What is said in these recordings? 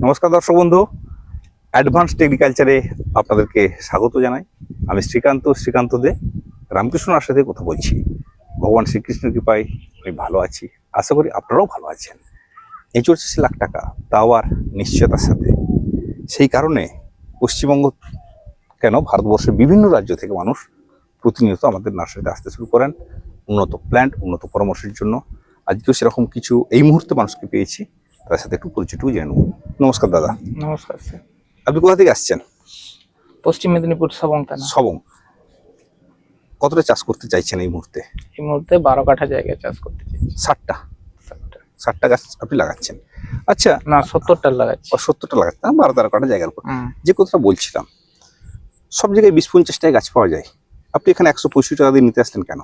নমস্কার। দর্শক বন্ধু। অ্যাডভান্স টেকনিকালচারে আপনাদেরকে স্বাগত জানাই। আমি শ্রীকান্ত শ্রীকান্ত দে। রামকৃষ্ণর সাথে কথা বলছি। ভগবান শ্রীকৃষ্ণের কৃপায় আমি ভালো আছি। আশা করি আপনারাও ভালো আছেন। এই চলছে লাখ টাকা। তাও আর নিশ্চয়তার সাথে। সেই কারণে পশ্চিমবঙ্গ কেন? ভারতবর্ষের বিভিন্ন রাজ্য থেকে মানুষ প্রতিনিয়ত আমাদের নার্সারিতে আসতে শুরু করেন। উন্নত প্ল্যান্ট উন্নত পরামর্শের জন্য। আজকেও সেরকম কিছু এই মুহূর্তে মানুষকে পেয়েছি। তার সাথে একটু পরিচয়টুকু জেনে নেব নমস্কার দাদা। নমস্কার স্যার। আপনি কোথা থেকে আসছেন? পশ্চিম মেদিনীপুর সবং থানা। সবং। কতটা চাষ করতে চাইছেন এই মুহূর্তে? এই মুহূর্তে বারো কাঠা জায়গায় চাষ করতে চাইছি। ষাটটা। ষাটটা। গাছ আপনি লাগাচ্ছেন। আচ্ছা। না সত্তরটা লাগাচ্ছি। সত্তরটা লাগাচ্ছেন। হ্যাঁ, বারো তেরো কাঠা জায়গার উপর। যে কথাটা বলছিলাম সব জায়গায় বিশ পঞ্চাশ টাকায় গাছ পাওয়া যায়। আপনি এখানে একশো পঁয়ষট্টি টাকা দিয়ে নিতে আসলেন কেন?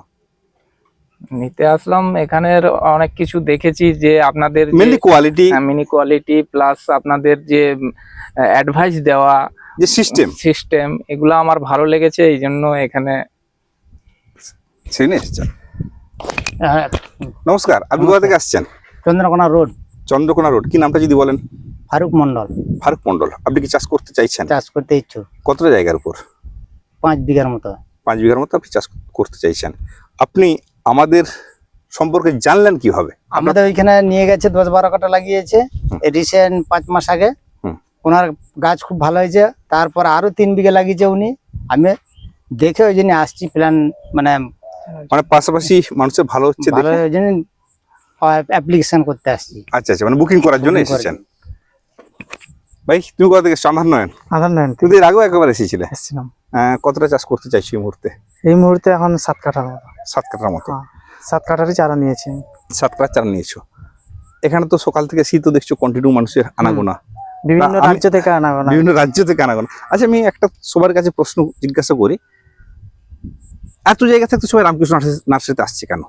নিতে আসলাম। এখানের অনেক কিছু দেখেছি যে আপনাদের mainly quality mini quality plus আপনাদের যে অ্যাডভাইস দেওয়া যে সিস্টেম সিস্টেম এগুলো আমার ভালো লেগেছে এই জন্য এখানে নিয়ে এসেছেন? নমস্কার আপনি কোথা থেকে আসছেন? চন্দ্রকোনা রোড। চন্দ্রকোনা রোড কি নামটা যদি বলেন? ফারুক মন্ডল ফারুক মন্ডল আপনি কি চাষ করতে চাইছেন? চাষ করতে ইচ্ছুক। কতটা জায়গার উপর? পাঁচ বিঘার মতো। পাঁচ বিঘার মতো আপনি চাষ করতে চাইছেন। আপনি আমাদের সম্পর্কে জানলেন কীভাবে? আমাদের ওইখানে নিয়ে গেছে দশ বারো কাটা লাগিয়েছে। রিসেন্ট পাঁচ মাস আগে। হুম। ওনার গাছ খুব ভালো হয়েছে। তারপর আরও তিন বিঘা লাগিয়েছে উনি। আমি দেখে ওই জন্য আসছি প্ল্যান মানে মানে পাশাপাশি মানুষের ভালো হচ্ছে ভালো ওই জন্য অ্যাপ্লিকেশন করতে আসছি। আচ্ছা আচ্ছা মানে বুকিং করার জন্য এসেছেন। ভাই তুমি কোথা থেকে? আমার নয়ন? আধার নয়ন তুমি এর আগেও একবার এসেছিলে? এসেছিলাম। কতটা চাষ করতে চাইছো এই মুহূর্তে? এই মুহূর্তে এখন সাত কাঠার মতো। সাত কাঠার মতো? হ্যাঁ। সাত কাঠারই চারা নিয়েছি সাত কাঠার চারা নিয়েছো। এখানে তো সকাল থেকে শীতও দেখছ কন্টিনিউ মানুষের আনাগোনা। বিভিন্ন রাজ্য থেকে আনাগোনা। বিভিন্ন রাজ্য থেকে আনাগোনা। আচ্ছা আমি একটা সবার কাছে প্রশ্ন জিজ্ঞাসা করি। এত জায়গা থেকে সবাই রামকৃষ্ণ নার্সারি- নার্সারিতে আসছে কেন?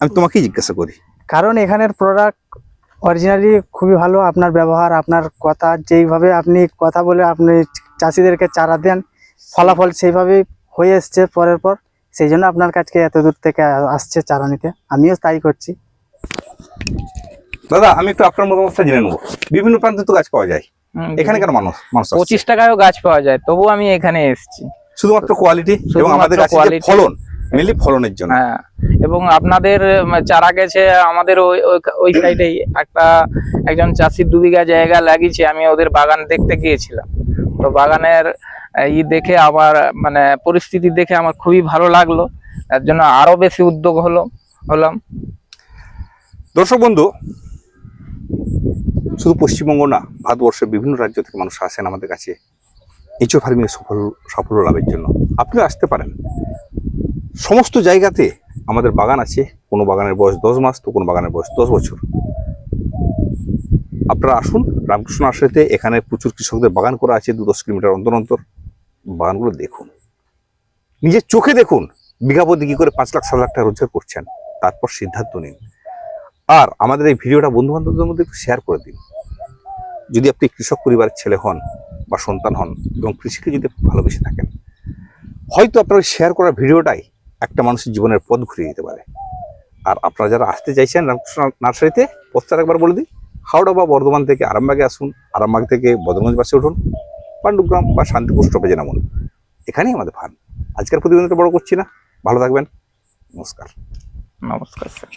আমি তোমাকেই জিজ্ঞাসা করি। কারণ এখানের প্রোডাক্ট অরিজিনালি খুবই ভালো আপনার ব্যবহার আপনার কথা যেইভাবে আপনি কথা বলে আপনি চাষিদেরকে চারা দেন ফলাফল সেইভাবেই হয়ে এসছে পরের পর। সেই জন্য আপনার কাছে এত দূর থেকে আসছে চারা নিতে। আমিও তাই করছি। দাদা আমি একটু আপনার মতামতটা জেনে নেব। বিভিন্ন প্রান্তে তো গাছ পাওয়া যায়। এখানে কেন মানুষ মানুষ পঁচিশ টাকায়ও গাছ পাওয়া যায় তবু আমি এখানে এসেছি। শুধুমাত্র কোয়ালিটি এবং আমাদের। ফলন মেনলি ফলনের জন্য। হ্যাঁ এবং আপনাদের চারা গেছে আমাদের ওই ওই- সাইডেই একটা একজন চাষি দু বিঘা জায়গা লাগিয়েছে আমি ওদের বাগান দেখতে গিয়েছিলাম। তো বাগানের ই দেখে আমার মানে পরিস্থিতি দেখে আমার খুবই ভালো লাগল। তার জন্য আরও বেশি উদ্যোগ হলো হলাম। দর্শক বন্ধু শুধু পশ্চিমবঙ্গ না ভারতবর্ষের বিভিন্ন রাজ্য থেকে মানুষ আসেন আমাদের কাছে। এঁচো ফার্মিং সফল সাফল্য লাভের জন্য। আপনিও আসতে পারেন। সমস্ত জায়গাতে আমাদের বাগান আছে। কোনো বাগানের বয়স দশ মাস, তো কোনো বাগানের বয়স দশ বছর। আপনারা আসুন, রামকৃষ্ণ আশ্রয়তে এখানে প্রচুর কৃষকদের বাগান করা আছে, দু দশ কিলোমিটার অন্তর অন্তর। বাগানগুলো দেখুন। নিজের চোখে দেখুন বিঘা প্রতি কি করে পাঁচ লাখ, সাত লাখ টাকা রোজগার করছেন। তারপর সিদ্ধান্ত নিন। আর আমাদের এই ভিডিওটা বন্ধু বান্ধবদের মধ্যে একটু শেয়ার করে দিন। যদি আপনি কৃষক পরিবারের ছেলে হন বা সন্তান হন এবং কৃষিকে যদি ভালোবেসে থাকেন, হয়তো আপনার শেয়ার করা ভিডিওটাই একটা মানুষের জীবনের পথ ঘুরিয়ে দিতে পারে। আর আপনারা যারা আসতে চাইছেন রামকৃষ্ণ নার্সারিতে পথটা একবার বলে দিই, হাওড়া বা বর্ধমান থেকে আরামবাগে আসুন, আরামবাগ থেকে বদরগঞ্জ বাসে উঠুন, পাণ্ডুগ্রাম বা শান্তিপুর স্টপেজে নামুন। এখানেই আমাদের ফান আজকের প্রতিবেদনটা বড় করছি না। ভালো থাকবেন। নমস্কার। নমস্কার, স্যার।